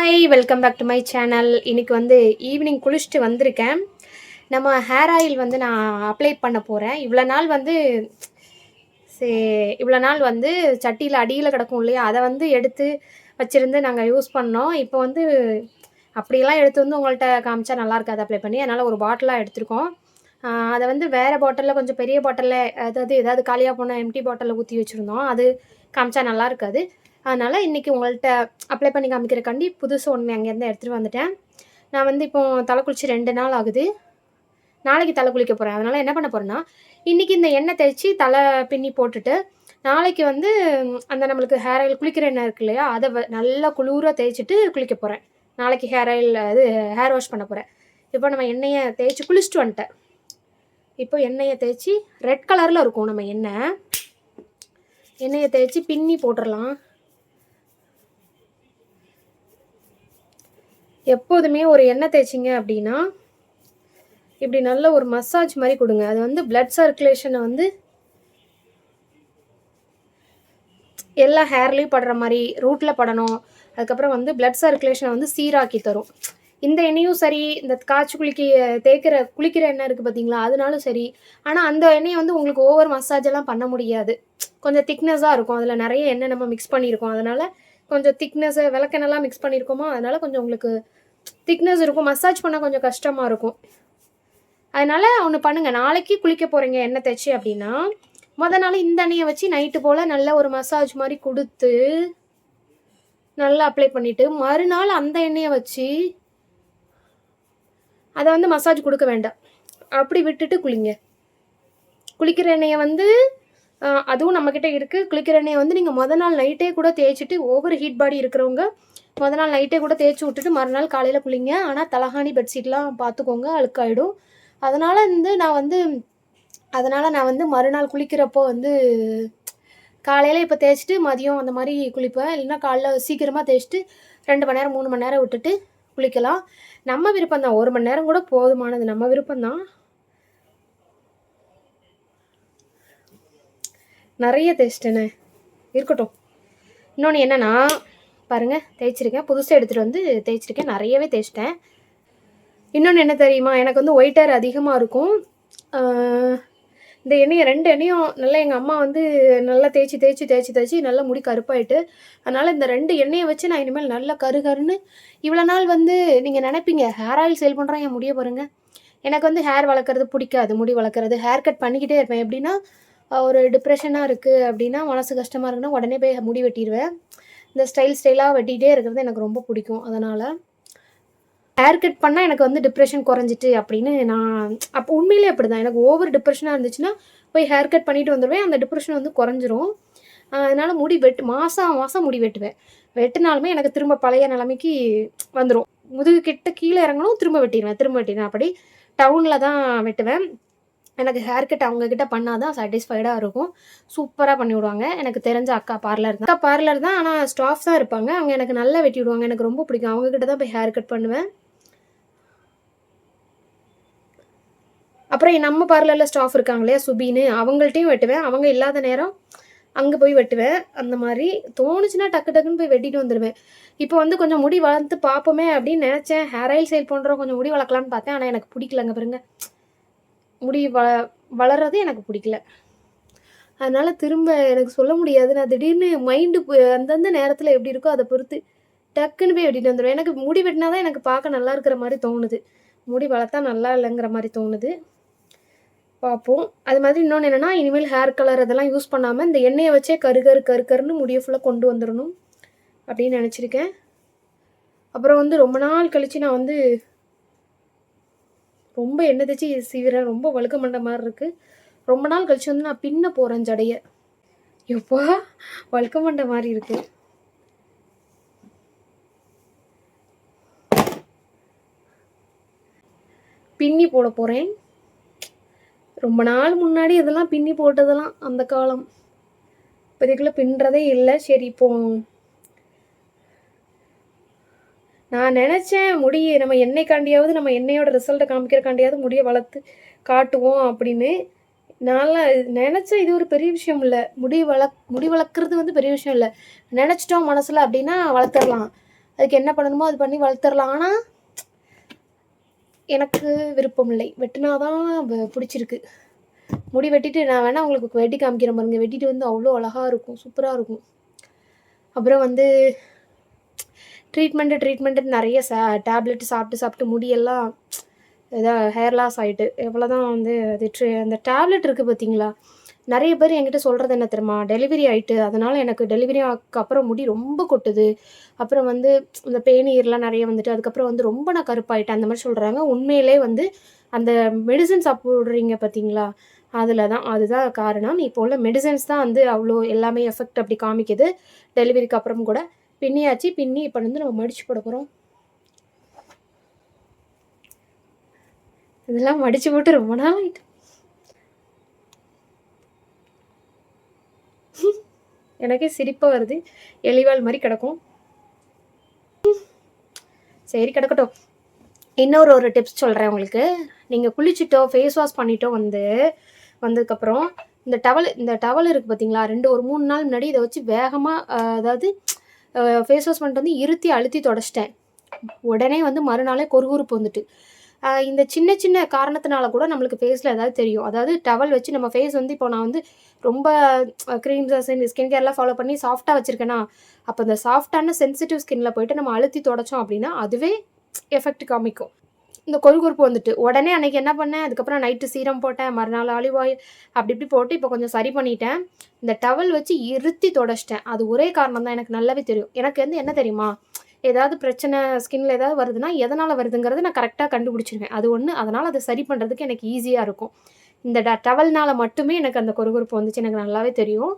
Hi welcome back to my channel இன்னைக்கு வந்து evening குளிச்சுட்டு வந்திருக்கேன். நம்ம ஹேர் ஆயில் வந்து நான் அப்ளை பண்ண போகிறேன் இவ்வளோ நாள் வந்து சே இவ்வளோ நாள் வந்து சட்டியில் அடியில் கிடக்கும் இல்லையா? அதை வந்து எடுத்து வச்சுருந்து நாங்கள் யூஸ் பண்ணோம். இப்போ வந்து அப்படியெல்லாம் எடுத்து வந்து உங்கள்கிட்ட காமிச்சா நல்லா இருக்காது அப்ளை பண்ணி. அதனால் ஒரு பாட்டிலாக எடுத்திருக்கோம். அதை வந்து வேறு பாட்டிலில் கொஞ்சம் பெரிய பாட்டிலில் அதாவது ஏதாவது காலியாக போன எம்டி பாட்டிலில் ஊற்றி வச்சுருந்தோம். அது காமிச்சா நல்லா இருக்காது. அதனால் இன்றைக்கி உங்கள்கிட்ட அப்ளை பண்ணி காமிக்கிறக்காண்டி புதுசு ஒன்று அங்கேருந்து எடுத்துகிட்டு வந்துட்டேன். நான் வந்து இப்போ தலை குளிச்சு ரெண்டு நாள் ஆகுது. நாளைக்கு தலை குளிக்க போகிறேன் அதனால் என்ன பண்ண போகிறேன்னா இன்றைக்கி இந்த எண்ணெய் தேய்ச்சி தலை பின்னி போட்டுட்டு நாளைக்கு வந்து அந்த நம்மளுக்கு ஹேர் ஆயில் குளிக்கிற எண்ணெய் இருக்கு இல்லையா அதை வ- நல்லா குளிராக தேய்ச்சிட்டு குளிக்க போகிறேன் நாளைக்கு ஹேர் ஆயில் அது ஹேர் வாஷ் பண்ண போகிறேன் இப்போ நம்ம எண்ணெயை தேய்ச்சி குளிச்சுட்டு வந்துட்டேன். இப்போ எண்ணெயை தேய்ச்சி ரெட் கலரில் இருக்கும் நம்ம எண்ணெய். எண்ணெயை தேய்ச்சி பின்னி போட்டுடலாம் எப்போதுமே ஒரு எண்ணெய் தேய்ச்சிங்க அப்படின்னா இப்படி நல்ல ஒரு மசாஜ் மாதிரி கொடுங்க. அது வந்து பிளட் சர்க்குலேஷனை வந்து எல்லா ஹேர்லேயும் படுற மாதிரி ரூட்டில் படணும். அதுக்கப்புறம் வந்து பிளட் சர்க்குலேஷனை வந்து சீராக்கி தரும். இந்த எண்ணெயும் சரி இந்த காய்ச்சி குளிக்க தேய்க்கிற குளிக்கிற எண்ணெய் இருக்குது பார்த்தீங்களா அதனாலும் சரி. ஆனால் அந்த எண்ணெயை வந்து உங்களுக்கு ஓவர் மசாஜ் எல்லாம் பண்ண முடியாது. கொஞ்சம் திக்னஸாக இருக்கும். அதில் நிறைய எண்ணெய் நம்ம மிக்ஸ் பண்ணியிருக்கோம். அதனால் கொஞ்சம் திக்னஸ்ஸு விளக்கெண்ணெல்லாம் மிக்ஸ் பண்ணியிருக்கோமா அதனால் கொஞ்சம் உங்களுக்கு திக்னஸ் இருக்கும். மசாஜ் பண்ணால் கொஞ்சம் கஷ்டமாக இருக்கும். அதனால் ஒன்று பண்ணுங்கள் நாளைக்கு குளிக்க போகிறீங்க எண்ணெய் தைச்சி அப்படின்னா மொதல் நாள் இந்த எண்ணெயை வச்சு நைட்டு போல் நல்ல ஒரு மசாஜ் மாதிரி கொடுத்து நல்லா அப்ளை பண்ணிவிட்டு மறுநாள் அந்த எண்ணெயை வச்சு அதை வந்து மசாஜ் கொடுக்க வேண்டாம். அப்படி விட்டுட்டு குளிங்க. குளிக்கிற எண்ணெயை வந்து அதுவும் நம்மக்கிட்ட இருக்குது குளிக்கிற எண்ணெயை வந்து நீங்கள் மொதல் நாள் நைட்டே கூட தேய்ச்சிட்டு ஓவர் ஹீட் பாடி இருக்கிறவங்க முத நாள் நைட்டே கூட தேய்ச்சி விட்டுட்டு மறுநாள் காலையில் குளிங்க. ஆனால் தலகாணி பெட்ஷீட்லாம் பார்த்துக்கோங்க அழுக்காயிடும். அதனால் வந்து நான் வந்து அதனால் நான் வந்து மறுநாள் குளிக்கிறப்போ வந்து காலையில் இப்போ தேய்ச்சிட்டு மதியம் அந்த மாதிரி குளிப்பேன். இல்லைன்னா காலைல சீக்கிரமாக தேய்ச்சிட்டு ரெண்டு மணி நேரம் மூணு மணி நேரம் விட்டுட்டு குளிக்கலாம். நம்ம விருப்பம் தான் ஒரு மணி நேரம் கூட போதுமானது நம்ம விருப்பம் தான் நிறைய தேய்ச்சிட்டேனே இருக்கட்டும். இன்னொன்று என்னென்னா பாருங்கள் தேய்ச்சிருக்கேன். புதுசாக எடுத்துகிட்டு வந்து தேய்ச்சிருக்கேன். நிறையவே தேய்ச்சிட்டேன். இன்னொன்று என்ன தெரியுமா? எனக்கு வந்து ஒயிட் ஹேர் அதிகமாக இருக்கும். இந்த எண்ணெயை ரெண்டு எண்ணெயும் நல்லா எங்கள் அம்மா வந்து நல்லா தேய்ச்சி தேய்ச்சி தேய்ச்சி தேய்ச்சி நல்லா முடி கருப்பாயிட்டு அதனால் இந்த ரெண்டு எண்ணெயை வச்சு நான் இனிமேல் நல்லா கரு கருன்னு இவ்வளோ நாள் வந்து நீங்கள் நினைப்பீங்க ஹேர் ஆயில் சேல் பண்ணுறேன் என் முடிய பாருங்கள் எனக்கு வந்து ஹேர் வளர்க்குறது பிடிக்காது முடி வளர்க்குறது. ஹேர் கட் பண்ணிக்கிட்டே இருப்பேன். எப்படின்னா ஒரு டிப்ரெஷனாக இருக்குது அப்படின்னா மனசு கஷ்டமாக இருக்குன்னா உடனே போய் முடி வெட்டிடுவேன். இந்த ஸ்டைல் ஸ்டைலாக வெட்டிகிட்டே இருக்கிறது எனக்கு ரொம்ப பிடிக்கும். அதனால் ஹேர் கட் பண்ணால் எனக்கு வந்து டிப்ரெஷன் குறைஞ்சிட்டு அப்படின்னு நான் அப்போ உண்மையிலே அப்படி தான் எனக்கு ஓவர் டிப்ரெஷனாக இருந்துச்சுன்னா போய் ஹேர் கட் பண்ணிட்டு வந்துடுவேன் அந்த டிப்ரெஷன் வந்து குறைஞ்சிரும். அதனால் முடி வெட்டு மாதம் மாதம் முடி வெட்டுவேன். வெட்டினாலுமே எனக்கு திரும்ப பழைய நிலைமைக்கு வந்துடும் முதுகு கிட்ட கீழே இறங்கணும் திரும்ப வெட்டிடுவேன். திரும்ப வெட்டிடுவேன். அப்படி டவுனில் தான் வெட்டுவேன். எனக்கு ஹேர் கட் அவங்க கிட்ட பண்ணாதான் சாட்டிஸ்ஃபைடாக இருக்கும். சூப்பராக பண்ணி விடுவாங்க. எனக்கு தெரிஞ்ச அக்கா பார்லர் தான். அக்கா பார்லர் தான் ஆனால் ஸ்டாஃப் தான் இருப்பாங்க. அவங்க எனக்கு நல்லா வெட்டி விடுவாங்க. எனக்கு ரொம்ப பிடிக்கும். அவங்க கிட்ட தான் போய் ஹேர் கட் பண்ணுவேன். அப்புறம் நம்ம பார்லரில் ஸ்டாஃப் இருக்காங்க இல்லையா? சுபின்னு அவங்கள்ட்டையும் வெட்டுவேன். அவங்க இல்லாத நேரம் அங்கே போய் வெட்டுவேன். அந்த மாதிரி தோணுச்சுன்னா டக்கு டக்குன்னு போய் வெட்டிட்டு வந்துடுவேன் இப்போ வந்து கொஞ்சம் முடி வளர்த்து பார்ப்போமே அப்படின்னு நினச்சேன். ஹேர் ஆயில் சேல் பண்ணுறோம் கொஞ்சம் முடி வளர்க்கலான்னு பார்த்தேன். ஆனால் எனக்கு பிடிக்கலங்க பாருங்க. முடி வ வளர்றது எனக்கு பிடிக்கல. அதனால் திரும்ப எனக்கு சொல்ல முடியாது. நான் திடீர்னு மைண்டு அந்தந்த நேரத்தில் எப்படி இருக்கோ அதை பொறுத்து டக்குன்னு போய் வெட்டிட்டு வந்துடுவேன் எனக்கு முடி வெட்டினா தான் எனக்கு பார்க்க நல்லா இருக்கிற மாதிரி தோணுது. முடி வளர்த்தா நல்லா இல்லைங்கிற மாதிரி தோணுது. பார்ப்போம். அது மாதிரி இன்னொன்று என்னென்னா இனிமேல் ஹேர் கலர் அதெல்லாம் யூஸ் பண்ணாமல் இந்த எண்ணெயை வச்சே கரு கரு கரு கருன்னு முடியை ஃபுல்லாக கொண்டு வந்துடணும் அப்படின்னு நினச்சிருக்கேன். அப்புறம் வந்து ரொம்ப நாள் கழித்து நான் வந்து ரொம்ப எண்ணெய் தேய்ச்சி சீவிரேன் ரொம்ப வழுக்க மண்ட மாதிரி இருக்குது ரொம்ப நாள் கழிச்சு வந்து நான் பின்ன போகிறேன் ஜடையை. எப்பா வழுக்க மண்ட மாதிரி இருக்கு. பின்னி போட போகிறேன் ரொம்ப நாள் முன்னாடி இதெல்லாம் பின்னி போட்டதெல்லாம் அந்த காலம். இப்போதைக்குள்ளே பின்னுறதே இல்லை. சரி இப்போ நான் நினச்சேன் முடி நம்ம எண்ணெய்க்காண்டியாவது நம்ம எண்ணெயோட ரிசல்ட்டை காமிக்கிறக்காண்டியாவது முடியை வளர்த்து காட்டுவோம் அப்படின்னு. நான் நினச்சேன் இது ஒரு பெரிய விஷயம் இல்லை. முடி வளக் முடி வளர்க்குறது வந்து பெரிய விஷயம் இல்லை. நினச்சிட்டோம் மனசில் அப்படின்னா வளர்த்துடலாம். அதுக்கு என்ன பண்ணணுமோ அது பண்ணி வளர்த்துடலாம். ஆனால் எனக்கு விருப்பம் இல்லை. வெட்டினாதான் பிடிச்சிருக்கு. முடி வெட்டிட்டு நான் வேணால் உங்களுக்கு வெட்டி காமிக்கிறேன் பாருங்க. வெட்டிட்டு வந்து அவ்வளோ அழகாக இருக்கும். சூப்பராக இருக்கும். அப்புறம் வந்து ட்ரீட்மெண்ட்டு ட்ரீட்மெண்ட்டு நிறைய ச டேப்லெட் சாப்பிட்டு சாப்பிட்டு முடியெல்லாம் இதாக ஹேர் லாஸ் ஆகிட்டு எவ்வளோ தான் வந்து அது ட்ரீ அந்த டேப்லெட் இருக்குது பார்த்தீங்களா நிறைய பேர் என்கிட்ட சொல்கிறது என்ன தெரியுமா? டெலிவரி ஆகிட்டு அதனால் எனக்கு டெலிவரி அப்புறம் முடி ரொம்ப கொட்டுது. அப்புறம் வந்து இந்த பேனீர்லாம் நிறைய வந்துட்டு அதுக்கப்புறம் வந்து ரொம்ப நான் கருப்பாயிட்டேன். அந்த மாதிரி சொல்கிறாங்க உண்மையிலே வந்து அந்த மெடிசன் சாப்பிட்றீங்க பார்த்தீங்களா அதில் தான் அதுதான் காரணம். இப்போ உள்ள மெடிசன்ஸ் தான் வந்து அவ்வளோ எல்லாமே எஃபெக்ட் அப்படி காமிக்குது. டெலிவரிக்கு அப்புறம் கூட. பின்னியாச்சு பின்னி இப்போ வந்து நம்ம மடிச்சு கொடுக்குறோம் இதெல்லாம் மடிச்சு போட்டு ரொம்ப நாள் ஆகிட்டு எனக்கே சிரிப்பாக வருது. எளிவாள் மாதிரி கிடக்கும். சரி கிடக்கட்டும். இன்னொரு ஒரு டிப்ஸ் சொல்கிறேன் உங்களுக்கு. நீங்கள் குளிச்சுட்டோ ஃபேஸ் வாஷ் பண்ணிட்டோ வந்து வந்ததுக்கப்புறம் இந்த டவல் இந்த டவல் இருக்குது பார்த்தீங்களா ரெண்டு ஒரு மூணு நாள் முன்னாடி இதை வச்சு வேகமாக அதாவது ஃபேஸ் வாஷ் பண்ணிட்டு வந்து இருத்தி அழுத்தி தொடச்சிட்டேன். உடனே வந்து மறுநாளே கொருகுறுப்பு வந்துட்டு. இந்த சின்ன சின்ன காரணத்தினால கூட நம்மளுக்கு ஃபேஸில் ஏதாவது தெரியும். அதாவது டவல் வச்சு நம்ம ஃபேஸ் வந்து இப்போ நான் வந்து ரொம்ப க்ரீம்ஸ் ஸ்கின் கேர்லாம் ஃபாலோ பண்ணி சாஃப்டாக வச்சுருக்கேனா அப்போ இந்த சாஃப்டான சென்சிட்டிவ் ஸ்கின்ல போயிட்டு நம்ம அழுத்தி தொடச்சோம் அப்படின்னா அதுவே எஃபெக்ட் காமிக்கும். இந்த கொழுகொழுப்பு வந்துட்டு உடனே அன்னைக்கு என்ன பண்ணேன்? அதுக்கப்புறம் நைட்டு சீரம் போட்டேன். மறுநாள் ஆலிவ் ஆயில் அப்படி இப்படி போட்டு இப்போ கொஞ்சம் சரி பண்ணிட்டேன். இந்த டவல் வச்சு இருத்தி தொடச்சிட்டேன். அது ஒரே காரணம் தான் எனக்கு நல்லாவே தெரியும். எனக்கு வந்து என்ன தெரியுமா? ஏதாவது பிரச்சனை ஸ்கின்ல ஏதாவது வருதுன்னா எதனால் வருதுங்கிறது நான் கரெக்டாக கண்டுபிடிச்சிருவேன். அது ஒன்று அதனால் அதை சரி பண்ணுறதுக்கு எனக்கு ஈஸியாக இருக்கும். இந்த ட டவல்னால் மட்டுமே எனக்கு அந்த கொருகொருப்பு வந்துச்சு. எனக்கு நல்லாவே தெரியும்.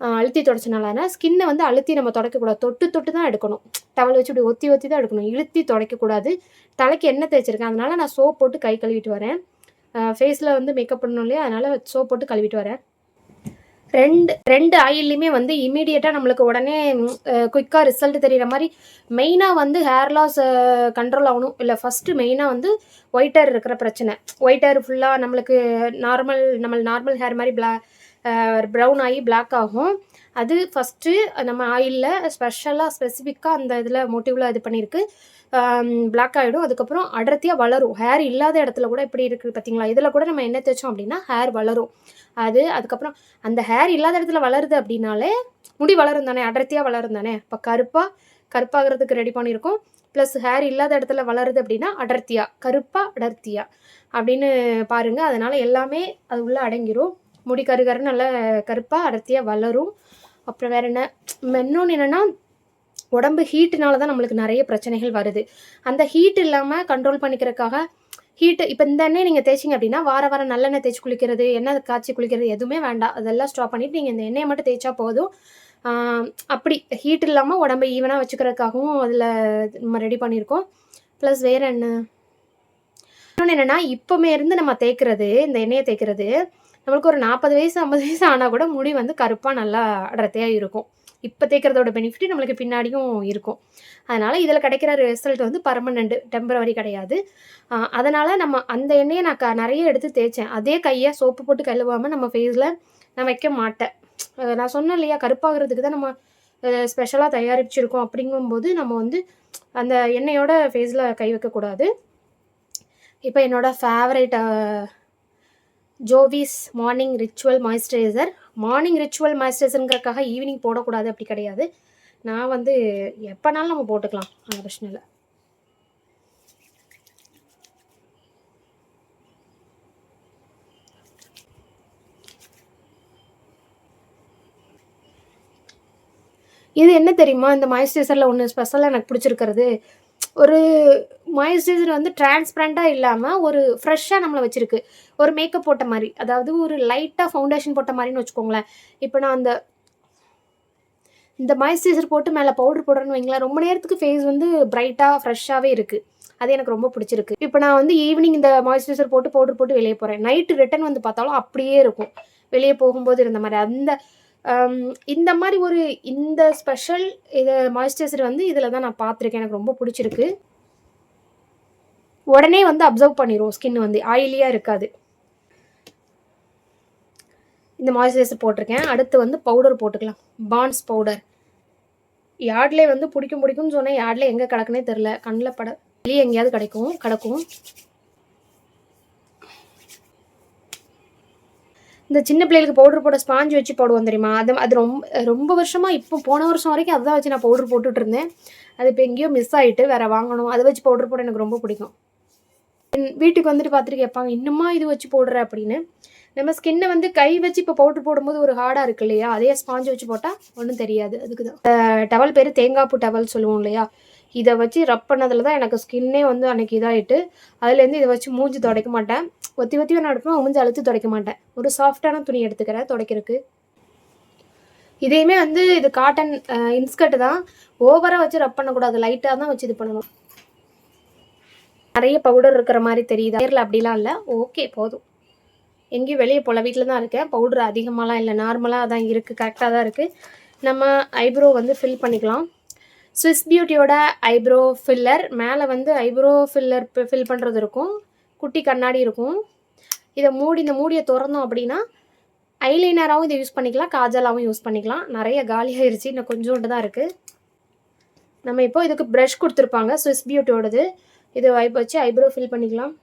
அழுத்தி தொடச்சனால ஸ்கின்னை வந்து அழுத்தி நம்ம தொடக்கக்கூடாது. தொட்டு தொட்டு தான் எடுக்கணும். டவல் வச்சு இப்படி ஒத்தி ஒத்தி தான் எடுக்கணும். இழுத்தி துடைக்கக்கூடாது. தலைக்கு எண்ணெய் தேய்ச்சிருக்கேன். அதனால் நான் சோப் போட்டு கை கழுவிட்டு வரேன். ஃபேஸில் வந்து மேக்கப் பண்ணணும் இல்லையா? அதனால் சோப் போட்டு கழுவிட்டு வரேன். ரெண்டு ரெண்டு ஆயில்லையுமே வந்து இமீடியட்டாக நம்மளுக்கு உடனே குயிக்காக ரிசல்ட் தெரிகிற மாதிரி மெயினாக வந்து ஹேர் லாஸ் கண்ட்ரோல் ஆகணும். இல்லை ஃபஸ்ட்டு மெயினாக வந்து ஒயிட் ஹேர் இருக்கிற பிரச்சனை. ஒயிட் ஹேர் ஃபுல்லாக நம்மளுக்கு நார்மல் நம்ம நார்மல் ஹேர் மாதிரி பிளா ப்ரௌன் ஆகி பிளாக் ஆகும். அது ஃபஸ்ட்டு நம்ம ஆயிலில் ஸ்பெஷலாக ஸ்பெசிஃபிக்காக அந்த இதில் மோட்டிவில் இது பண்ணியிருக்கு. பிளாக் ஆகிடும் அதுக்கப்புறம் அடர்த்தியாக வளரும். ஹேர் இல்லாத இடத்துல கூட இப்படி இருக்குது பார்த்தீங்களா இதில் கூட நம்ம என்ன தேய்ச்சோம் அப்படின்னா ஹேர் வளரும். அது அதுக்கப்புறம் அந்த ஹேர் இல்லாத இடத்துல வளருது அப்படின்னாலே முடி வளரும் தானே? அடர்த்தியாக வளரும் தானே? இப்போ கருப்பாக கருப்பாகிறதுக்கு ரெடி பண்ணியிருக்கோம். ப்ளஸ் ஹேர் இல்லாத இடத்துல வளருது அப்படின்னா அடர்த்தியாக கருப்பாக அடர்த்தியாக அப்படின்னு பாருங்கள் அதனால் எல்லாமே அது உள்ளே அடங்கிரும். முடி கரு நல்லா கருப்பாக அடர்த்தியாக வளரும். அப்புறம் வேறு என்ன? இன்னொன்று என்னென்னா உடம்பு ஹீட்டுனால தான் நம்மளுக்கு நிறைய பிரச்சனைகள் வருது. அந்த ஹீட் இல்லாமல் கண்ட்ரோல் பண்ணிக்கிறதுக்காக ஹீட்டு இப்போ இந்த எண்ணெய் நீங்கள் தேய்ச்சிங்க அப்படின்னா வார வாரம் நல்லெண்ணெய் தேய்ச்சி குளிக்கிறது எண்ணெய் காய்ச்சி குளிக்கிறது எதுவுமே வேண்டாம். அதெல்லாம் ஸ்டாப் பண்ணிவிட்டு நீங்கள் இந்த எண்ணெயை மட்டும் தேய்ச்சா போதும். அப்படி ஹீட் இல்லாமல் உடம்பை ஈவனாக வச்சுக்கிறதுக்காகவும் அதில் நம்ம ரெடி பண்ணியிருக்கோம். ப்ளஸ் வேறு என்ன? இன்னொன்று என்னென்னா இப்போமே இருந்து நம்ம தேய்க்கிறது இந்த எண்ணெயை தேய்க்கிறது நம்மளுக்கு ஒரு நாற்பது வயசு ஐம்பது வயசு ஆனால் கூட முடி வந்து கருப்பாக நல்லா அடர்த்தியாக இருக்கும். இப்போ தேய்க்கிறதோட பெனிஃபிட் நம்மளுக்கு பின்னாடியும் இருக்கும். அதனால் இதில் கிடைக்கிற ரிசல்ட் வந்து பர்மனெண்ட்டு டெம்பரவரி கிடையாது. அதனால் நம்ம அந்த எண்ணெயை நான் க நிறைய எடுத்து தேய்ச்சேன். அதே கையை சோப்பு போட்டு கழுவாமல் நம்ம ஃபேஸில் நான் வைக்க மாட்டேன். நான் சொன்னேன் இல்லையா கருப்பாகிறதுக்கு தான் நம்ம ஸ்பெஷலாக தயாரிச்சிருக்கோம் அப்படிங்கும்போது நம்ம வந்து அந்த எண்ணெயோட ஃபேஸில் கை வைக்கக்கூடாது. இப்போ என்னோடய favourite Jovees morning ritual moisturiser morning ritual மாய்ஸ்சரைசருங்கிறக்காக evening போடக்கூடாது அப்படி கிடையாது. நான் வந்து எப்போனாலும் நம்ம போட்டுக்கலாம் அந்த பிரச்சனை இல்லை இது என்ன தெரியுமா? இந்த மாய்ஸ்சரைசரில் ஒன்று ஸ்பெஷலாக எனக்கு பிடிச்சிருக்கிறது. ஒரு மாய்ஸ்சரைசர் வந்து டிரான்ஸ்பரண்ட்டாக இல்லாமல் ஒரு ஃப்ரெஷ்ஷாக நம்மளை வச்சுருக்கு. ஒரு மேக்கப் போட்ட மாதிரி. அதாவது ஒரு லைட்டாக ஃபவுண்டேஷன் போட்ட மாதிரின்னு வச்சுக்கோங்களேன். இப்போ நான் அந்த இந்த மாய்ஸ்சரைசர் போட்டு மேலே பவுடர் போடுறேன்னு வைங்களேன். ரொம்ப நேரத்துக்கு ஃபேஸ் வந்து பிரைட்டாக ஃப்ரெஷ்ஷாகவே இருக்குது அது எனக்கு ரொம்ப பிடிச்சிருக்கு. இப்போ நான் வந்து ஈவினிங் இந்த மாய்ஸ்சரைசர் போட்டு பவுடர் போட்டு வெளியே போகிறேன் நைட்டு ரிட்டன் வந்து பார்த்தாலும் அப்படியே இருக்கும். வெளியே போகும்போது இருந்த மாதிரி. அந்த இந்த மாதிரி ஒரு இந்த ஸ்பெஷல் இது மாய்ஸ்சரைசர் வந்து இதில் தான் நான் பார்த்துருக்கேன். எனக்கு ரொம்ப பிடிச்சிருக்கு. உடனே வந்து அப்சர்வ் பண்ணிடும் ஸ்கின் வந்து ஆயிலியாக இருக்காது. இந்த மாய்ஸ்சரைசர் போட்டிருக்கேன். அடுத்து வந்து பவுடர் போட்டுக்கலாம். பான்ஸ் பவுடர் யார்ட்லேயே வந்து பிடிக்கும் பிடிக்கும்னு சொன்னேன். யார்டில் எங்கே கிடக்குனே தெரில கண்ணில் பட வெளியே எங்கேயாவது கிடைக்கும் கிடக்கும். இந்த சின்ன பிள்ளைகளுக்கு பவுடர் போட ஸ்பாஞ்ச் வச்சு போடுவோம் தெரியுமா? அது அது ரொம்ப ரொம்ப வருஷமாக இப்போ போன வருஷம் வரைக்கும் அதுதான் வச்சு நான் பவுடர் போட்டுட்டு இருந்தேன். அது இப்போ எங்கேயோ மிஸ் ஆகிட்டு வேறு வாங்கணும். அதை வச்சு பவுடர் போட எனக்கு ரொம்ப பிடிக்கும். வீட்டுக்கு வந்துட்டு பார்த்துட்டு கேட்பாங்க இன்னுமா இது வச்சு போடுற? அப்படின்னு. நம்ம ஸ்கின்னை வந்து கை வச்சு இப்போ பவுடர் போடும்போது ஒரு ஹார்டாக இருக்கு இல்லையா? அதே ஸ்பாஞ்ச் வச்சு போட்டால் ஒன்றும் தெரியாது. அதுக்கு தான் டவல் பேர் தேங்காய்ப்பூ டவல் சொல்லுவோம் இல்லையா? இதை வச்சு ரப் பண்ணதில் தான் எனக்கு ஸ்கின்னே வந்து அன்றைக்கி இதாகிட்டு அதுலேருந்து இதை வச்சு மூஞ்சி துடைக்க மாட்டேன். ஒத்தி ஒத்தி நான் எடுப்பேன் மூஞ்சி அழுத்து துடைக்க மாட்டேன். ஒரு சாஃப்டான துணி எடுத்துக்கிறேன் துடைக்கிறதுக்கு. இதையுமே வந்து இது காட்டன் இன்ஸ்கர்ட் தான். ஓவராக வச்சு ரப் பண்ணக்கூடாது. லைட்டாக தான் வச்சு இது பண்ணணும். நிறைய பவுடர் இருக்கிற மாதிரி தெரியுது? நேரில் அப்படிலாம் இல்லை. ஓகே போதும். எங்கேயும் வெளியே போகல. வீட்டில் தான் இருக்கேன். பவுடர் அதிகமாகலாம் இல்லை. நார்மலாக தான் இருக்குது கரெக்டாக தான் இருக்குது நம்ம ஐப்ரோ வந்து ஃபில் பண்ணிக்கலாம். ஸ்விஸ் பியூட்டியோட ஐப்ரோ ஃபில்லர் மேலே வந்து ஐப்ரோ ஃபில்லர் ஃபில் பண்ணுறது இருக்கும். குட்டி கண்ணாடி இருக்கும். இதை மூடி இந்த மூடியை திறந்தோம் அப்படின்னா ஐலைனராகவும் இதை யூஸ் பண்ணிக்கலாம். காஜலாகவும் யூஸ் பண்ணிக்கலாம். நிறைய காலியாகிருச்சு இன்னும் கொஞ்சோண்டு தான் இருக்குது நம்ம இப்போ இதுக்கு ப்ரஷ் கொடுத்துருப்பாங்க. ஸ்விஸ் பியூட்டியோடது இது வைப் வச்சு ஐப்ரோ ஃபில் பண்ணிக்கலாம்.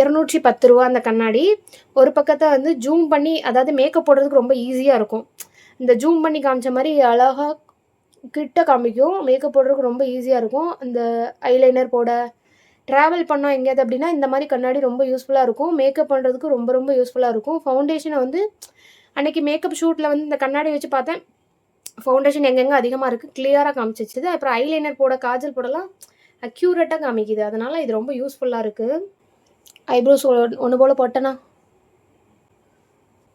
இரநூற்றி பத்து ரூபா அந்த கண்ணாடி. ஒரு பக்கத்தை வந்து ஜூம் பண்ணி அதாவது மேக்கப் போடுறதுக்கு ரொம்ப ஈஸியாக இருக்கும். இந்த ஜூம் பண்ணி காமிச்ச மாதிரி அழகாக கிட்ட காமிக்கும். மேக்கப் போடுறதுக்கு ரொம்ப ஈஸியாக இருக்கும். இந்த ஐலைனர் போட ட்ராவல் பண்ணோம் எங்கேயாவது அப்படின்னா இந்த மாதிரி கண்ணாடி ரொம்ப யூஸ்ஃபுல்லாக இருக்கும். மேக்கப் பண்ணுறதுக்கு ரொம்ப ரொம்ப யூஸ்ஃபுல்லாக இருக்கும். ஃபவுண்டேஷனை வந்து அன்றைக்கி மேக்கப் ஷூட்டில் வந்து இந்த கண்ணாடி வச்சு பார்த்தேன். ஃபவுண்டேஷன் எங்கெங்கே அதிகமாக இருக்குது கிளியராக காமிச்சிச்சு அப்புறம் ஐலைனர் போட காஜல் போடலாம் அக்யூரேட்டாக காமிக்குது. அதனால் இது ரொம்ப யூஸ்ஃபுல்லாக இருக்குது ஐப்ரோஸ் ஒன்று போல் போட்டேனா?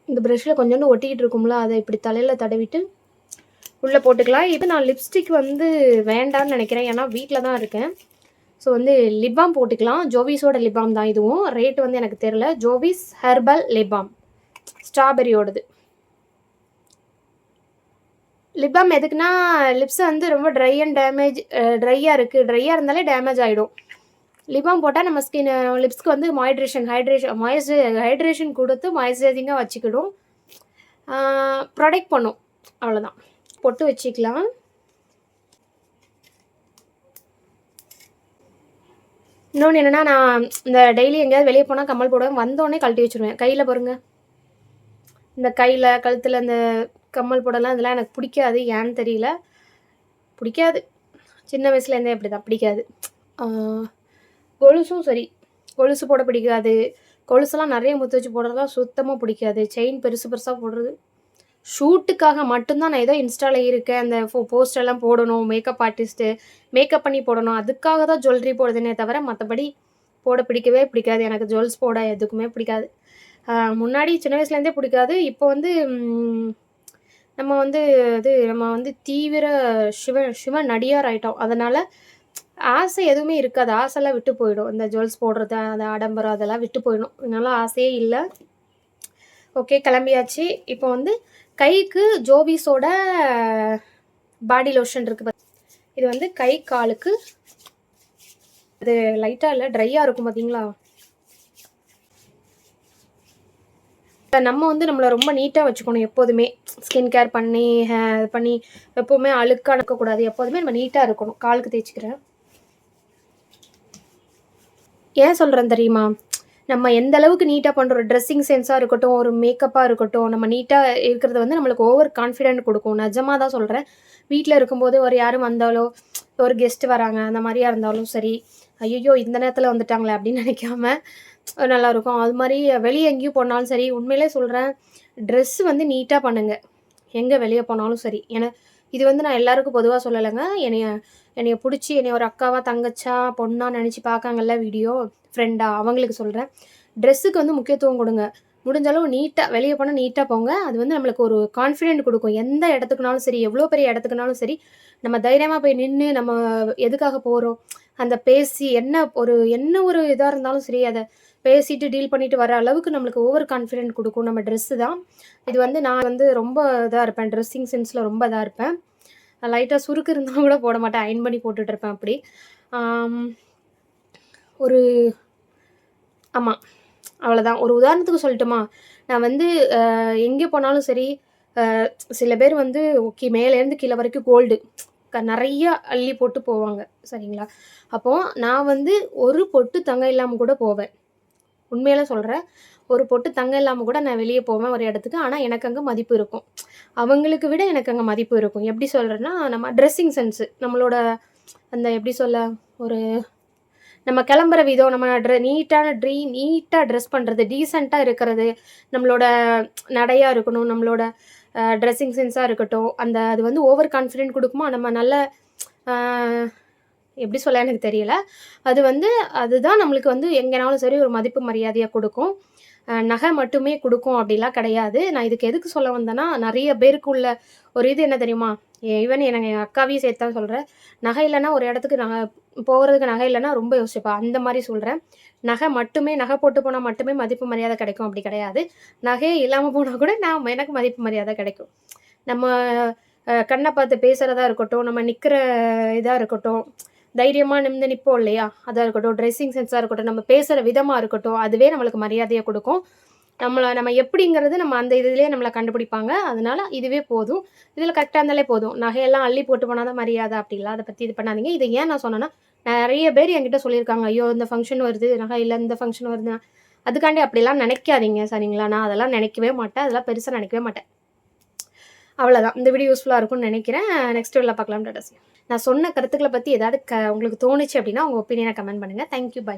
இந்த ப்ரெஷ்ஷில் கொஞ்சோண்டு ஒட்டிக்கிட்டு இருக்கும்ல அதை இப்படி தலையில் தடவிட்டு உள்ளே போட்டுக்கலாம். இப்போ நான் லிப்ஸ்டிக் வந்து வேண்டான்னு நினைக்கிறேன் ஏன்னா வீட்டில் தான் இருக்கேன். ஸோ வந்து லிப்பாம் போட்டுக்கலாம். ஜோவிஸோட லிப்பாம் தான் இதுவும். ரேட் வந்து எனக்கு தெரில ஜோவிஸ் ஹெர்பல் லிப்பாம் ஸ்ட்ராபெரியோடது லிப்பாம் எதுக்குன்னா லிப்ஸ் வந்து ரொம்ப ட்ரை அண்ட் டேமேஜ் ட்ரையாக இருக்குது ட்ரையாக இருந்தாலே டேமேஜ் ஆகிடும் லிபாம் போட்டால் நம்ம ஸ்கின் லிப்ஸ்க்கு வந்து மாய்ட்ரேஷன் ஹைட்ரேஷன் மாய்ஸ்சு ஹைட்ரேஷன் கொடுத்து மாய்ஸ்சரைசிங்காக வச்சுக்கிடும். ப்ரொடெக்ட் பண்ணும். அவ்வளோதான் பொட்டு வச்சுக்கலாம். இன்னொன்று என்னென்னா நான் இந்த டெய்லி எங்கேயாவது வெளியே போனால் கம்மல் போடுவேன். வந்தோடனே கழட்டி வச்சுருவேன். கையில் பாருங்கள் இந்த கையில் கழுத்தில் இந்த கம்மல் போடலாம் இதெல்லாம் எனக்கு பிடிக்காது. ஏன்னு தெரியல. பிடிக்காது. சின்ன வயசுலேருந்தே அப்படி தான் பிடிக்காது. கொலுசும் சரி கொலுசு போட பிடிக்காது. கொலுசெல்லாம் நிறைய முத்து வச்சு போடுறதுலாம் சுத்தமாக பிடிக்காது. செயின் பெருசு பெருசாக போடுறது. ஷூட்டுக்காக மட்டும்தான் நான் ஏதோ இன்ஸ்டாவில் இருக்கேன். அந்த ஃபோ போஸ்டெல்லாம் போடணும். மேக்கப் ஆர்டிஸ்ட்டு மேக்கப் பண்ணி போடணும். அதுக்காக தான் ஜுவல்லரி போடுதுனே தவிர மற்றபடி போட பிடிக்கவே பிடிக்காது. எனக்கு ஜுவல்ஸ் போட எதுக்குமே பிடிக்காது. முன்னாடி சின்ன வயசுலேருந்தே பிடிக்காது. இப்போ வந்து நம்ம வந்து இது நம்ம வந்து தீவிர சிவ சிவ நடிகார் ஆகிட்டோம் அதனால் ஆசை எதுவுமே இருக்காது. ஆசைலாம் விட்டு போயிடும். இந்த ஜுவல்ஸ் போடுறது அந்த ஆடம்பரம் அதெல்லாம் விட்டு போயிடும். இதனால ஆசையே இல்லை. ஓகே கிளம்பியாச்சு. இப்போ வந்து கைக்கு ஜோபிஸோட பாடி லோஷன் இருக்குது இது வந்து கை காலுக்கு. அது லைட்டாக இல்லை ட்ரையாக இருக்கும் பார்த்தீங்களா நம்ம வந்து நம்மளை ரொம்ப நீட்டாக வச்சுக்கணும் எப்போதுமே. ஸ்கின் கேர் பண்ணி பண்ணி எப்போவுமே அழுக்காக இருக்கக்கூடாது எப்போதுமே நம்ம நீட்டாக இருக்கணும். காலுக்கு தேய்ச்சிக்கிறேன். ஏன் சொல்கிறேன் தெரியுமா? நம்ம எந்த அளவுக்கு நீட்டாக பண்ணுறோம் ட்ரெஸ்ஸிங் சென்ஸாக இருக்கட்டும் ஒரு மேக்கப்பாக இருக்கட்டும் நம்ம நீட்டாக இருக்கிறது வந்து நம்மளுக்கு ஓவர் கான்ஃபிடென்ட் கொடுக்கும். நிஜமாக தான் சொல்கிறேன் வீட்டில் இருக்கும்போது ஒரு யாரும் வந்தாலோ ஒரு கெஸ்ட் வராங்க அந்த மாதிரியா இருந்தாலும் சரி ஐயோ இந்த நேரத்தில் வந்துட்டாங்களே அப்படின்னு நினைக்காம நல்லாயிருக்கும் அது மாதிரி வெளியே எங்கேயும் போனாலும் சரி உண்மையிலே சொல்கிறேன் ட்ரெஸ்ஸு வந்து நீட்டாக பண்ணுங்கள் எங்கே வெளியே போனாலும் சரி. ஏன்னா இது வந்து நான் எல்லாருக்கும் பொதுவாக சொல்லலைங்க. என்னைய என்னைய பிடிச்சி என்னை ஒரு அக்காவாக தங்கச்சா பொண்ணாக நினச்சி பார்க்காங்கல்ல வீடியோ ஃப்ரெண்டாக அவங்களுக்கு சொல்கிறேன் ட்ரெஸ்ஸுக்கு வந்து முக்கியத்துவம் கொடுங்க. முடிஞ்சளவு நீட்டாக வெளியே போனால் நீட்டாக போங்க. அது வந்து நம்மளுக்கு ஒரு கான்ஃபிடென்ட் கொடுக்கும். எந்த இடத்துக்குனாலும் சரி எவ்வளோ பெரிய இடத்துக்குனாலும் சரி நம்ம தைரியமாக போய் நின்று நம்ம எதுக்காக போகிறோம் அந்த பேசி என்ன ஒரு என்ன ஒரு இதாக இருந்தாலும் சரி அதை பேசிட்டு டீல் பண்ணிட்டு வர அளவுக்கு நம்மளுக்கு ஓவர் கான்ஃபிடென்ட் கொடுக்கும். நம்ம ட்ரெஸ்ஸு தான். இது வந்து நான் வந்து ரொம்ப இதாக இருப்பேன். ட்ரெஸ்ஸிங் சென்ஸில் ரொம்ப இதாக இருப்பேன். லைட்டாக சுருக்கு இருந்தால் கூட போட மாட்டேன். அயன் பண்ணி போட்டுட்ருப்பேன் அப்படி. ஒரு ஆமாம் அவ்வளோதான் ஒரு உதாரணத்துக்கு சொல்லட்டுமா? நான் வந்து எங்கே போனாலும் சரி சில பேர் வந்து ஓகே மேலேருந்து கீழே வரைக்கும் கோல்டு க நிறைய அள்ளி போட்டு போவாங்க. சரிங்களா? அப்போது நான் வந்து ஒரு பொட்டு தங்க இல்லாமல் கூட போவேன். உண்மையில சொல்கிறேன் ஒரு பொட்டு தங்கம் இல்லாமல் கூட நான் வெளியே போவேன் ஒரு இடத்துக்கு. ஆனால் எனக்கு அங்கே மதிப்பு இருக்கும். அவங்களுக்கு விட எனக்கு அங்கே மதிப்பு இருக்கும். எப்படி சொல்கிறேன்னா நம்ம ட்ரெஸ்ஸிங் சென்ஸு நம்மளோட அந்த எப்படி சொல்ல ஒரு நம்ம கிளம்புற விதம் நம்ம ட்ரெ நீட்டான ட்ரீ நீட்டாக ட்ரெஸ் பண்ணுறது டீசெண்டாக இருக்கிறது நம்மளோட நடையாக இருக்கணும் நம்மளோட ட்ரெஸ்ஸிங் சென்ஸாக இருக்கட்டும் அந்த அது வந்து ஓவர் கான்ஃபிடென்ட் கொடுக்குமா? நம்ம நல்ல எப்படி சொல்ல எனக்கு தெரியல. அது வந்து அதுதான் நம்மளுக்கு வந்து எங்கேனாலும் சரி ஒரு மதிப்பு மரியாதையாக கொடுக்கும். நகை மட்டுமே கொடுக்கும் அப்படிலாம் கிடையாது. நான் இதுக்கு எதுக்கு சொல்ல வந்தேன்னா நிறைய பேருக்கு உள்ள ஒரு இது என்ன தெரியுமா? ஈவன் எனக்கு என் அக்காவையும் சேர்த்து தான் சொல்கிறேன் நகை இல்லைன்னா ஒரு இடத்துக்கு நகை போகிறதுக்கு நகை இல்லைன்னா ரொம்ப யோசிப்பா. அந்த மாதிரி சொல்கிறேன் நகை மட்டுமே நகை போட்டு போனால் மட்டுமே மதிப்பு மரியாதை கிடைக்கும். அப்படி கிடையாது. நகையே இல்லாமல் போனால் கூட நான் எனக்கு மதிப்பு மரியாதை கிடைக்கும். நம்ம கண்ணை பார்த்து பேசுகிறதா இருக்கட்டும் நம்ம நிற்கிற இதாக இருக்கட்டும் தைரியமாக நிமிந்து நிற்போம் இல்லையா? அதாக இருக்கட்டும் ட்ரெஸ்ஸிங் சென்ஸாக இருக்கட்டும் நம்ம பேசுகிற விதமாக இருக்கட்டும் அதுவே நம்மளுக்கு மரியாதையை கொடுக்கும். நம்மளை நம்ம எப்படிங்கிறது நம்ம அந்த இதுலேயே நம்மளை கண்டுபிடிப்பாங்க. அதனால் இதுவே போதும். இதில் கரெக்டாக இருந்தாலே போதும். நகையெல்லாம் அள்ளி போட்டு போனால் தான் மரியாதை அப்படிலாம் அதை பற்றி இது பண்ணாதீங்க. இதை ஏன் நான் சொன்னேன்னா நிறைய பேர் என்கிட்ட சொல்லியிருக்காங்க. ஐயோ இந்த ஃபங்க்ஷன் வருது நகை இல்லை இந்த ஃபங்க்ஷன் வருது அதுக்காண்டி அப்படிலாம் நினைக்காதீங்க சரிங்களா? நான் அதெல்லாம் நினைக்கவே மாட்டேன். அதெல்லாம் பெருசாக நினைக்கவே மாட்டேன். அவ்வளோதான் இந்த வீடியோ யூஸ்ஃபுல்லாக இருக்கும்னு நினைக்கிறேன். நெக்ஸ்ட் வீடியோவில் பார்க்கலாம் டாடா நான் சொன்ன கருத்துக்களை பற்றி ஏதாவது க உங்களுக்கு தோணுச்சு அப்படின்னா உங்கள் ஒப்பீனியனை கமெண்ட் பண்ணுங்கள் தேங்க்யூ பை